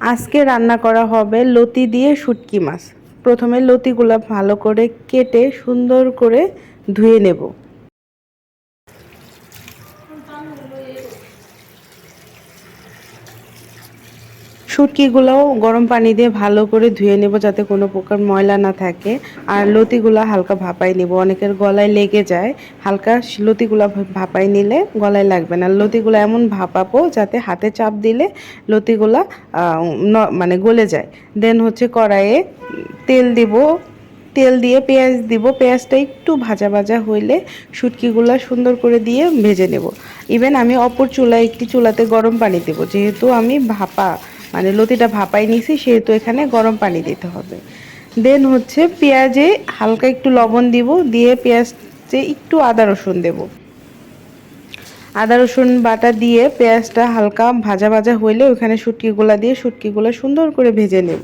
আজকে রান্না করা হবে লতি দিয়ে শুটকি মাছ। প্রথমে লতিগুলো ভালো করে কেটে সুন্দর করে ধুয়ে নেব। শুটকিগুলোও গরম পানি দিয়ে ভালো করে ধুয়ে নেব যাতে কোনো প্রকার ময়লা না থাকে। আর লতিগুলো হালকা ভাপাই নেব। অনেকের গলায় লেগে যায়। হালকা লতিগুলো ভাপাই নিলে গলায় লাগবে না। লতিগুলো এমন ভাপাবো যাতে হাতে চাপ দিলে লতিগুলা মানে গলে যায়। দেন হচ্ছে কড়াইয়ে তেল দিব। তেল দিয়ে পেঁয়াজ দিব। পেঁয়াজটা একটু ভাজা ভাজা হইলে শুটকিগুলো সুন্দর করে দিয়ে ভেজে নেব। ইভেন আমি অপর চুলায় একটি চুলাতে গরম পানি দেব। যেহেতু আমি ভাপা মানে লতিটা ভাপাই নিছি সেহেতু এখানে গরম পানি দিতে হবে। দেন হচ্ছে পেঁয়াজে হালকা একটু লবণ দিব, দিয়ে পেঁয়াজে একটু আদা রসুন দেবো। আদা, রসুন বাটা দিয়ে পেঁয়াজটা হালকা ভাজা ভাজা হইলে ওখানে শুটকিগুলা দিয়ে শুটকিগুলো সুন্দর করে ভেজে নেব।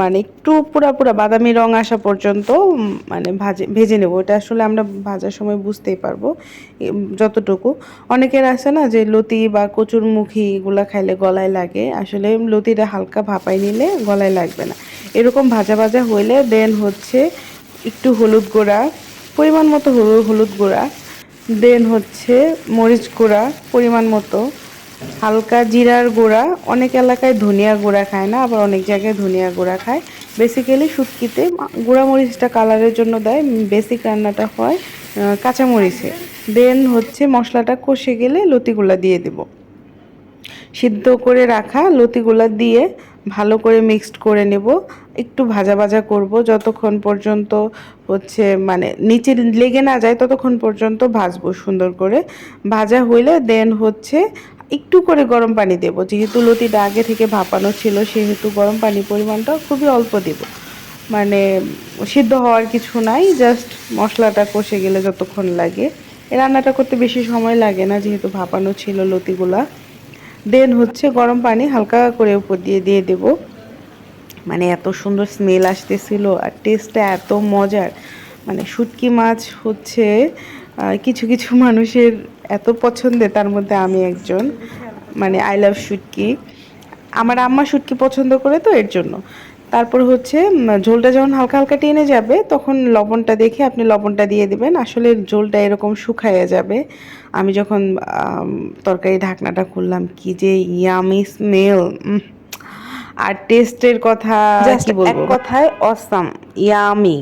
মানে একটু পুরা পুরা বাদামি রং আসা পর্যন্ত মানে ভাজে, ভেজে নেব। এটা আসলে আমরা ভাজার সময় বুঝতেই পারব যতটুকু। অনেকের আছে না যে লতি বা কচুর মুখি এগুলা খাইলে গলায় লাগে। আসলে লতিটা হালকা ভাপাই নিলে গলায় লাগবে না। এরকম ভাজা ভাজা হইলে দেন হচ্ছে একটু হলুদ গুঁড়া, পরিমাণ মতো হলুদ হলুদ গুঁড়া। দেন হচ্ছে মরিচ গুঁড়া পরিমাণ মতো। হালকা জিরার গুঁড়া। অনেক এলাকায় ধনিয়া গুঁড়া খায় না, আবার অনেক জায়গায় ধনিয়া গুঁড়া খায়। বেসিক্যালি শুটকিতে গুঁড়া মরিচটা কালারের জন্য দেয় বেসিক রান্নাটা হয় কাঁচা মরিচে। দেন হচ্ছে মশলাটা কষে গেলে লতিগুলা দিয়ে দেবো। সিদ্ধ করে রাখা লতিগুলা দিয়ে ভালো করে মিক্সড করে নেব। একটু ভাজা ভাজা করব, যতক্ষণ পর্যন্ত হচ্ছে মানে নিচে লেগে না যায় ততক্ষণ পর্যন্ত ভাজবো সুন্দর করে। ভাজা হইলে দেন হচ্ছে একটু করে গরম পানি দেব। যেহেতু লতিটা আগে থেকে ভাপানো ছিল, সেহেতু গরম পানি পরিমাণটা খুবই অল্প দেব। মানে সিদ্ধ হওয়ার কিছু নাই জাস্ট মশলাটা কষে গেলে যতক্ষণ লাগে। রান্নাটা করতে বেশি সময় লাগে না, যেহেতু ভাপানো ছিল লতিগুলা। দেন হচ্ছে গরম পানি হালকা করে উপর দিয়ে দিয়ে দেব। মানে এত সুন্দর স্মেল আসতেছিল আর টেস্টটা এত মজার। মানে শুটকি মাছ হচ্ছে কিছু কিছু মানুষের এত পছন্দের, তার মধ্যে আমি একজন। মানে আই লাভ শুটকি। আমার আম্মা শুটকি পছন্দ করে তো এর জন্য। তারপর হচ্ছে ঝোলটা যখন হালকা হালকা টেনে যাবে তখন লবণটা দেখে আপনি লবণটা দিয়ে দেবেন। আসলে ঝোলটা এরকম শুকাইয়া যাবে। আমি যখন তরকারি ঢাকনাটা খুললাম কি যে ইয়ামি স্মেল আর টেস্টের কথা এক কথায় অসাম ইয়ামি